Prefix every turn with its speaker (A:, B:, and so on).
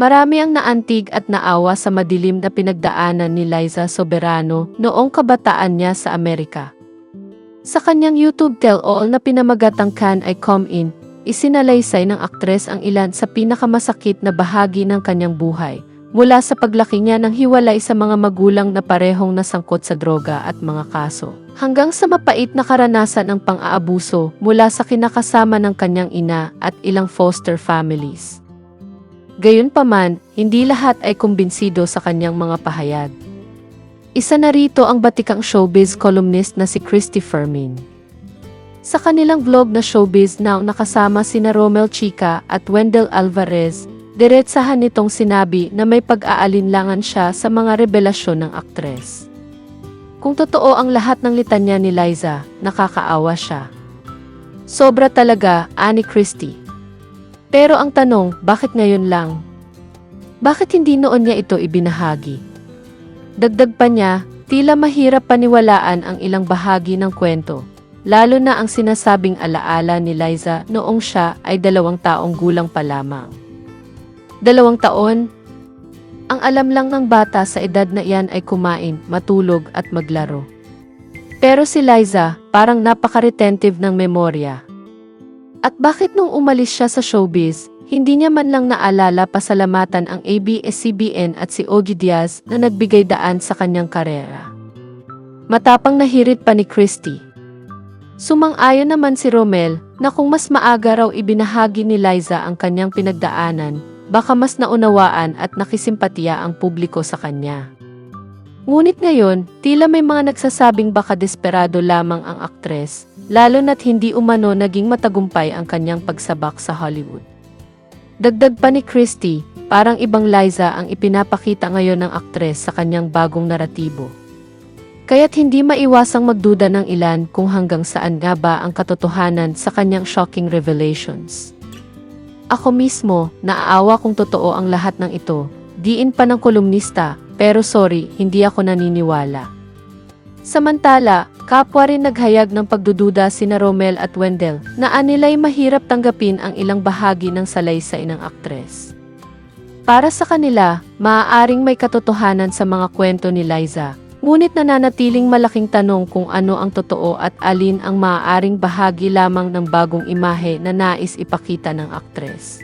A: Marami ang naantig at naawa sa madilim na pinagdaanan ni Liza Soberano noong kabataan niya sa Amerika. Sa kanyang YouTube tell-all na pinamagatang Can I Come In, isinalaysay ng aktres ang ilan sa pinakamasakit na bahagi ng kanyang buhay, mula sa paglaki niya ng hiwalay sa mga magulang na parehong nasangkot sa droga at mga kaso, hanggang sa mapait na karanasan ng pang-aabuso mula sa kinakasama ng kanyang ina at ilang foster families. Gayunpaman, hindi lahat ay kumbinsido sa kanyang mga pahayag. Isa na rito ang batikang showbiz columnist na si Christy Fermin. Sa kanilang vlog na Showbiz Now nakasama sina Romel Chica at Wendell Alvarez, diretsahan nitong sinabi na may pag-aalinlangan siya sa mga revelasyon ng aktres. Kung totoo ang lahat ng litanya ni Liza, nakakaawa siya. Sobra talaga, ani Christy. Pero ang tanong, bakit ngayon lang? Bakit hindi noon niya ito ibinahagi? Dagdag pa niya, tila mahirap paniwalaan ang ilang bahagi ng kwento, lalo na ang sinasabing alaala ni Liza noong siya ay dalawang taong gulang pa lamang. Dalawang taon? Ang alam lang ng bata sa edad na iyan ay kumain, matulog at maglaro. Pero si Liza, parang napaka-retentive ng memorya. At bakit nung umalis siya sa showbiz, hindi niya man lang naalala pasalamatan ang ABS-CBN at si Ogie Diaz na nagbigay daan sa kanyang karera. Matapang nahirit pa ni Christy. Sumang-ayon naman si Romel na kung mas maaga raw ibinahagi ni Liza ang kanyang pinagdaanan, baka mas naunawaan at nakisimpatiya ang publiko sa kanya. Ngunit ngayon, tila may mga nagsasabing baka desperado lamang ang aktres, lalo na't hindi umano naging matagumpay ang kanyang pagsabak sa Hollywood. Dagdag pa ni Christy, parang ibang Liza ang ipinapakita ngayon ng aktres sa kanyang bagong naratibo. Kaya't hindi maiwasang magduda ng ilan kung hanggang saan nga ba ang katotohanan sa kanyang shocking revelations. Ako mismo, naaawa kung totoo ang lahat ng ito, diin pa ng kolumnista, pero sorry, hindi ako naniniwala. Samantala, kapwa rin naghayag ng pagdududa sina Romel at Wendell na anilay mahirap tanggapin ang ilang bahagi ng salaysay ng aktres. Para sa kanila, maaaring may katotohanan sa mga kwento ni Liza, ngunit nananatiling malaking tanong kung ano ang totoo at alin ang maaaring bahagi lamang ng bagong imahe na nais ipakita ng aktres.